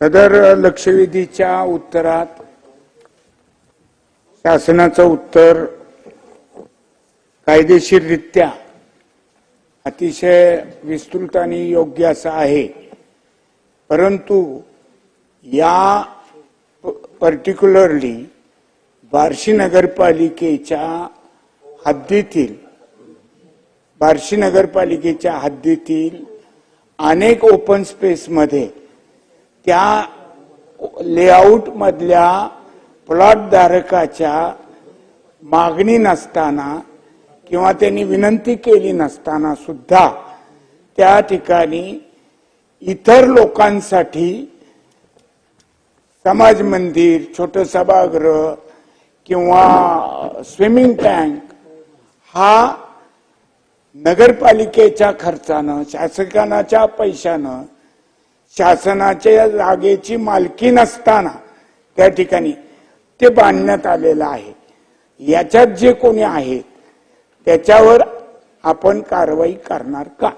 सदर लक्षवेधीच्या उत्तरात शासनाचं उत्तर कायदेशीररित्या अतिशय विस्तृत आणि योग्य असं आहे. परंतु या पर्टिक्युलरली बार्शी नगरपालिकेच्या हद्दीतील बार्शी नगरपालिकेच्या हद्दीतील अनेक ओपन स्पेसमध्ये त्या लेआउट मधल्या मागणी नसताना किंवा त्यांनी विनंती केली नसताना सुद्धा त्या ठिकाणी इतर लोकांसाठी समाज मंदिर छोटं सभागृह किंवा स्विमिंग टँक हा नगरपालिकेच्या खर्चानं शासकानाच्या पैशानं शासनाच्या जागेची मालकी नसताना त्या ठिकाणी ते बांधण्यात आलेलं आहे. याच्यात जे कोणी आहेत त्याच्यावर आपण कारवाई करणार का?